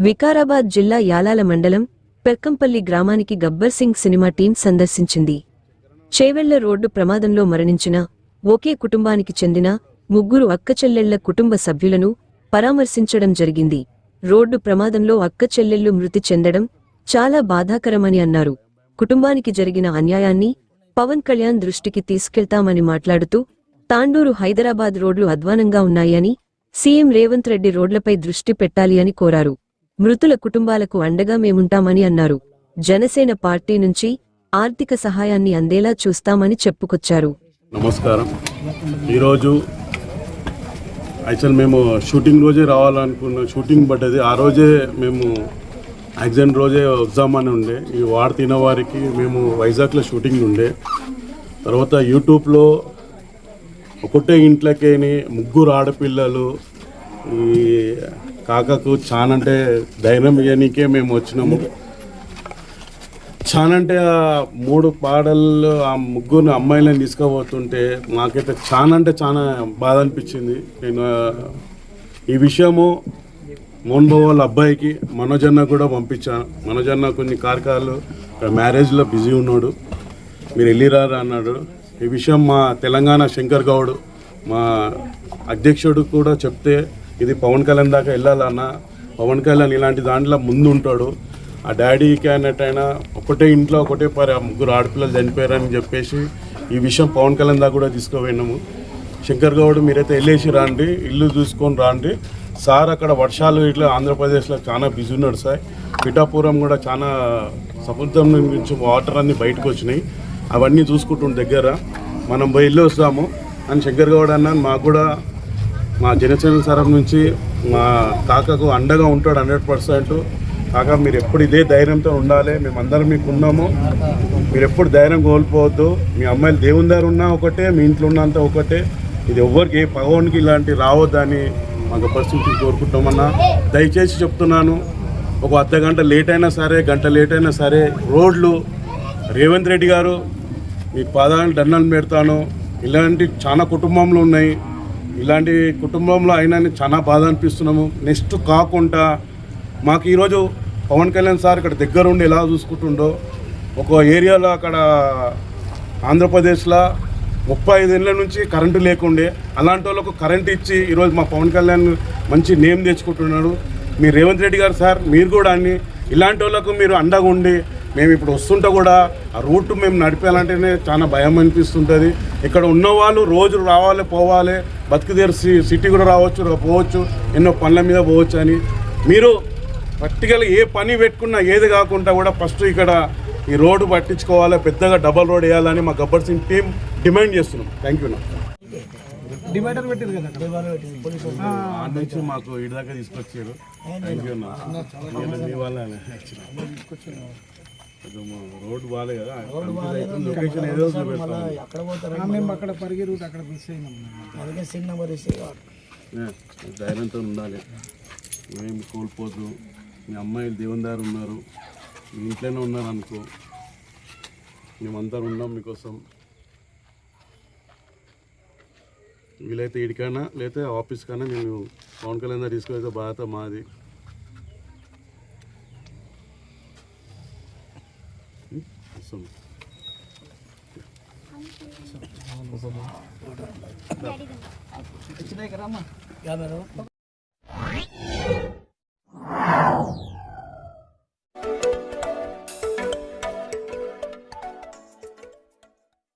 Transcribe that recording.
వికారాబాద్ జిల్లా యాలాల మండలం పెర్కంపల్లి గ్రామానికి గబ్బర్ సింగ్ సినిమా టీం సందర్శించింది. చేవెళ్ళ రోడ్డు ప్రమాదంలో మరణించిన ఒకే కుటుంబానికి చెందిన ముగ్గురు అక్కచెల్లెళ్ళ కుటుంబ సభ్యులను పరామర్శించడం జరిగింది. రోడ్డు ప్రమాదంలో అక్కచెల్లెళ్ళు మృతి చెందడం చాలా బాధాకరమని అన్నారు. కుటుంబానికి జరిగిన అన్యాయాన్ని పవన్ కళ్యాణ్ దృష్టికి తీసుకెళ్తామని మాట్లాడుతూ తాండూరు హైదరాబాద్ రోడ్లు అధ్వానంగా ఉన్నాయని సీఎం రేవంత్ రెడ్డి రోడ్లపై దృష్టి పెట్టాలి అని కోరారు. మృతుల కుటుంబాలకు అండగా మేముంటామని అన్నారు. జనసేన పార్టీ నుంచి ఆర్థిక సహాయాన్ని అందేలా చూస్తామని చెప్పుకొచ్చారు. నమస్కారం. ఈరోజు యాక్చువల్ మేము షూటింగ్ రోజే రావాలనుకున్న షూటింగ్ పడ్డది. ఆ రోజే మేము యాక్సిడెంట్ రోజే వద్దామని ఉండే. ఈ వాడు తిన వారికి మేము వైజాగ్లో షూటింగ్ ఉండే. తర్వాత యూట్యూబ్లో ఒకటే ఇంట్లోకేని ముగ్గురు ఆడపిల్లలు ఈ కాకకు అంటే ధైర్యం ఇవ్వనీకే మేము వచ్చినాము. చానంటే ఆ మూడు పాడల్లో ఆ ముగ్గురు అమ్మాయిలను తీసుకుపోతుంటే మాకైతే చాలా అంటే చాలా బాధ అనిపించింది. నేను ఈ విషయము మోహన్ బాబు వాళ్ళ అబ్బాయికి మనోజన్న కూడా పంపించాను మనోజన్న కొన్ని కార్యక్రమాలు మ్యారేజ్లో బిజీ ఉన్నాడు. మీరు వెళ్ళిరారా అన్నాడు. ఈ విషయం మా తెలంగాణ శంకర్ గౌడ్ మా అధ్యక్షుడు కూడా చెప్తే ఇది పవన్ కళ్యాణ్ దాకా వెళ్ళాలన్న పవన్ కళ్యాణ్ ఇలాంటి దాంట్లో ముందు ఉంటాడు ఆ డాడీకి అన్నట్టయినా ఒకటే ఇంట్లో ఒకటే పరి ఆ ముగ్గురు ఆడపిల్లలు చనిపోయారని చెప్పేసి ఈ విషయం పవన్ కళ్యాణ్ దాకా కూడా తీసుకుపోయినాము శంకర్ గౌడ్ మీరైతే వెళ్ళేసి రాండి ఇల్లు చూసుకొని రాండి. సార్ అక్కడ వర్షాలు ఇట్లా ఆంధ్రప్రదేశ్లో చాలా బిజీ ఉన్నాడు సార్. పిఠాపురం కూడా చాలా సముద్రం నుంచి వాటర్ అన్ని బయటకు వచ్చినాయి. అవన్నీ చూసుకుంటుండే దగ్గర. మనం పోయి వెళ్ళి వస్తాము. అని శంకర్ గౌడ్ అన్న మాకు కూడా మా జనసేన సరం నుంచి మా కాకకు అండగా ఉంటాడు హండ్రెడ్ పర్సెంట్. కాక మీరు ఎప్పుడు ఇదే ధైర్యంతో ఉండాలి. మేమందరం మీకు ఉన్నాము. మీరు ఎప్పుడు ధైర్యం కోల్పోవద్దు. మీ అమ్మాయిలు దేవుని దగ్గర ఉన్నా ఒకటే మీ ఇంట్లో ఉన్నంత ఒకటే. ఇది ఎవ్వరికి ఏ పగవానికి ఇలాంటి రావద్దని మాకు పరిస్థితి కోరుకుంటామన్నా దయచేసి చెప్తున్నాను ఒక అర్ధ గంట లేట్ అయినా సరే గంట లేట్ అయినా సరే రోడ్లు రేవంత్ రెడ్డి గారు మీ పాదాలను దండాలు పెడతాను. ఇలాంటి చాలా కుటుంబంలో ఉన్నాయి. ఇలాంటి కుటుంబంలో అయినా చాలా బాధ అనిపిస్తున్నాము. నెక్స్ట్ కాకుండా మాకు ఈరోజు పవన్ కళ్యాణ్ సార్ ఇక్కడ దగ్గరుండి ఎలా చూసుకుంటుండో ఒక ఏరియాలో అక్కడ ఆంధ్రప్రదేశ్లో ముప్పై ఐదేళ్ళ నుంచి కరెంటు లేకుండే అలాంటి వాళ్ళకు కరెంట్ ఇచ్చి ఈరోజు మా పవన్ కళ్యాణ్ మంచి నేమ్ తెచ్చుకుంటున్నాడు. మీ రేవంత్ రెడ్డి గారు సార్ మీరు కూడా అన్ని ఇలాంటి వాళ్ళకు మీరు అండగా ఉండి మేము ఇప్పుడు వస్తుంటే కూడా ఆ రూట్ మేము నడిపేయాలంటేనే చాలా భయం అనిపిస్తుంటుంది. ఇక్కడ ఉన్న వాళ్ళు రోజు రావాలి పోవాలి బతుకు తెరిసి సిటీ కూడా రావచ్చు పోవచ్చు ఎన్నో పనుల మీద పోవచ్చు అని. మీరు ప్రాక్టికల్ ఏ పని పెట్టుకున్నా ఏది కాకుండా కూడా ఫస్ట్ ఇక్కడ ఈ రోడ్డు పట్టించుకోవాలి పెద్దగా డబల్ రోడ్ వేయాలని మా గబ్బర్ సింగ్ టీం డిమాండ్ చేస్తున్నాం. థ్యాంక్ యూ డివైడర్ పెట్టారు కదా? నుంచి మాకు ఇటు దాకా తీసుకొచ్చారు. థ్యాంక్ యూ అన్న మీ బాగాలే కదా లొకేషన్ ఏదో చూపెడతాం అక్కడ పోతారు? మేము అక్కడ పరిగి రూట్ అక్కడ మిస్ అయినాం అందుకే సిమ్ నెంబర్ ఇస్తే ధైర్యంతో ఉండాలి. మేము కోల్పోదు మీ అమ్మాయిలు దేవుని దారి ఉన్నారు. మీ ఇంట్లోనే ఉన్నారు అనుకో మేమందరం ఉన్నాం మీకోసం. వీలైతే ఇడికైనా లేకపోతే ఆఫీస్ కైనా నేను పవన్ కళ్యాణ్ తీసుకెళ్తే బాధ్యత మాది. వచ్చినాయి కదా